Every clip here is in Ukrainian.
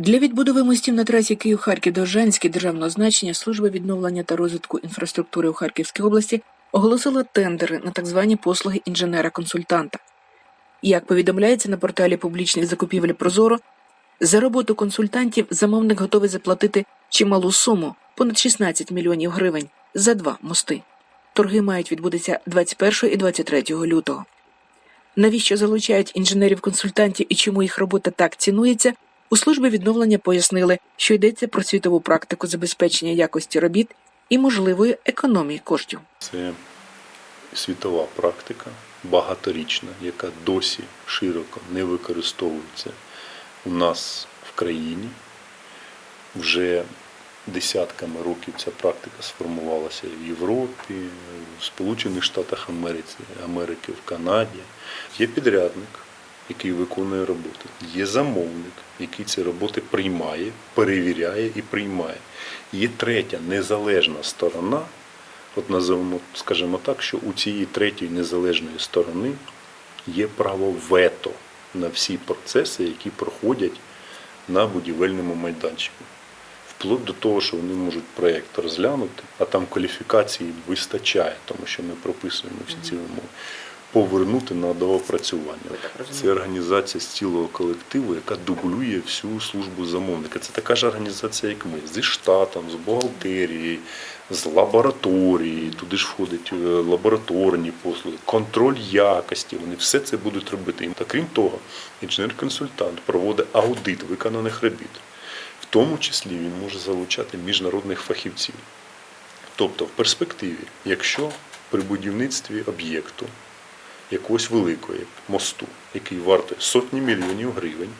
Для відбудови мостів на трасі Київ-Харків Довжанський державного значення служба відновлення та розвитку інфраструктури у Харківській області оголосила тендери на так звані послуги інженера-консультанта. Як повідомляється на порталі публічних закупівель Прозоро, за роботу консультантів замовник готовий заплатити чималу суму понад 16 мільйонів гривень за два мости. Торги мають відбутися 21 і 23 лютого. Навіщо залучають інженерів-консультантів і чому їх робота так цінується? У службі відновлення пояснили, що йдеться про світову практику забезпечення якості робіт і можливої економії коштів. Це світова практика, багаторічна, яка досі широко не використовується у нас в країні. Вже десятками років ця практика сформувалася в Європі, в Сполучених Штатах Америки, в Канаді. Є підрядник, який виконує роботи. Є замовник, який ці роботи приймає, перевіряє і приймає. Є третя незалежна сторона, от називаємо, скажімо так, що у цієї третьої незалежної сторони є право вето на всі процеси, які проходять на будівельному майданчику. Вплоть до того, що вони можуть проєкт розглянути, а там кваліфікації вистачає, тому що ми прописуємо всі ці вимоги. Повернути на доопрацювання. Це організація з цілого колективу, яка дублює всю службу замовника. Це така ж організація, як ми, зі штатом, з бухгалтерії, з лабораторії. Туди ж входять е, лабораторні послуги, контроль якості. Вони все це будуть робити. Та крім того, інженер-консультант проводить аудит виконаних робіт. В тому числі він може залучати міжнародних фахівців. Тобто, в перспективі, якщо при будівництві об'єкту якогось великого мосту, який вартує сотні мільйонів гривень,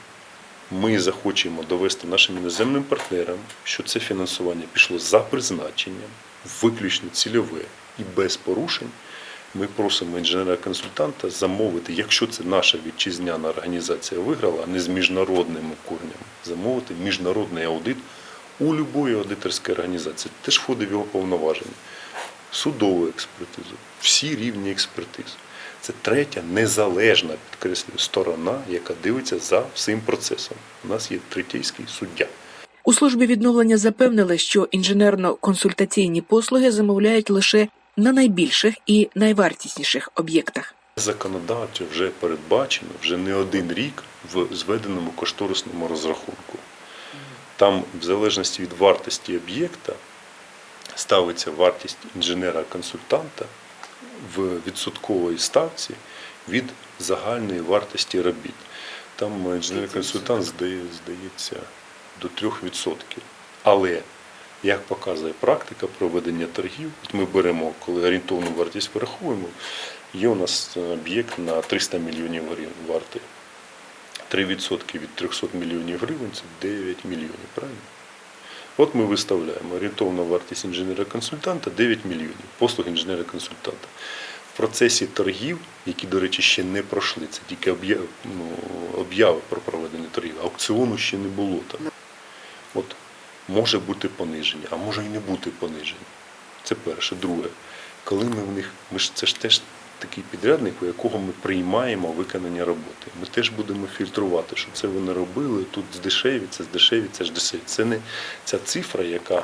ми захочемо довести нашим іноземним партнерам, що це фінансування пішло за призначенням, виключно цільове і без порушень. Ми просимо інженера-консультанта замовити, якщо це наша вітчизняна організація виграла, а не з міжнародними корнями, замовити міжнародний аудит у будь-якої аудиторської організації. Теж входить в його повноваження. Судову експертизу, всі рівні експертиз. Це третя незалежна підкреслюю сторона, яка дивиться за всім процесом. У нас є третійський суддя. У службі відновлення запевнили, що інженерно-консультаційні послуги замовляють лише на найбільших і найвартісніших об'єктах. Законодавчо вже передбачено вже не один рік в зведеному кошторисному розрахунку. Там, в залежності від вартості об'єкта, ставиться вартість інженера-консультанта в відсотковій ставці від загальної вартості робіт. Там інженер-консультант здає, здається до 3%. Але, як показує практика проведення торгів, от ми беремо, коли орієнтовну вартість вираховуємо, є у нас об'єкт на 300 мільйонів гривень вартий. 3% від 300 мільйонів гривень це 9 мільйонів, правильно? От ми виставляємо орієнтовна вартість інженера-консультанта 9 мільйонів, послуг інженера-консультанта. В процесі торгів, які, до речі, ще не пройшли, це тільки ну, об'яви про проведення торгів, аукціону ще не було там. От може бути пониження, а може і не бути пониження. Це перше. Друге, коли ми в них, ми ж це ж теж такий підрядник, у якого ми приймаємо виконання роботи. Ми теж будемо фільтрувати, що це вони робили, тут здешевіться, здешевіться, ж дешеві. Це не ця цифра, яка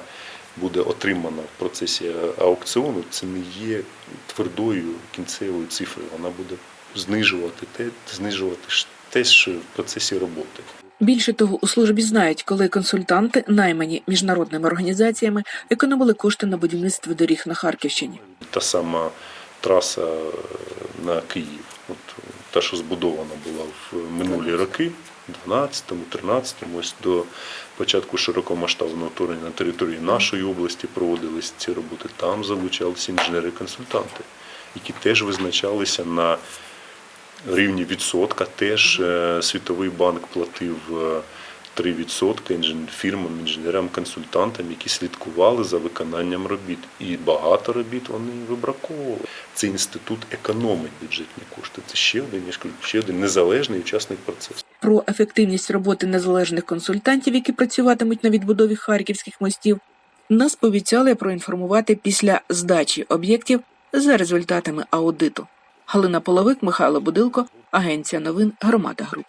буде отримана в процесі аукціону, це не є твердою кінцевою цифрою. Вона буде знижувати те, знижувати те, що в процесі роботи. Більше того, у службі знають, коли консультанти, наймані міжнародними організаціями, економили кошти на будівництво доріг на Харківщині. Та сама траса на Київ, от та, що збудована була в минулі роки, 12-му, 13-му, ось до початку широкомасштабного вторгнення на території нашої області проводились ці роботи. Там залучалися інженери-консультанти, які теж визначалися на рівні відсотка. Теж е, Світовий банк платив е, 3% інжен- фірмам, інженерам, консультантам, які слідкували за виконанням робіт. І багато робіт вони вибраковували. Цей інститут економить бюджетні кошти. Це ще один, ще один незалежний учасник процесу. Про ефективність роботи незалежних консультантів, які працюватимуть на відбудові харківських мостів, нас пообіцяли проінформувати після здачі об'єктів за результатами аудиту. Галина Половик, Михайло Будилко, Агенція новин Громада Груп.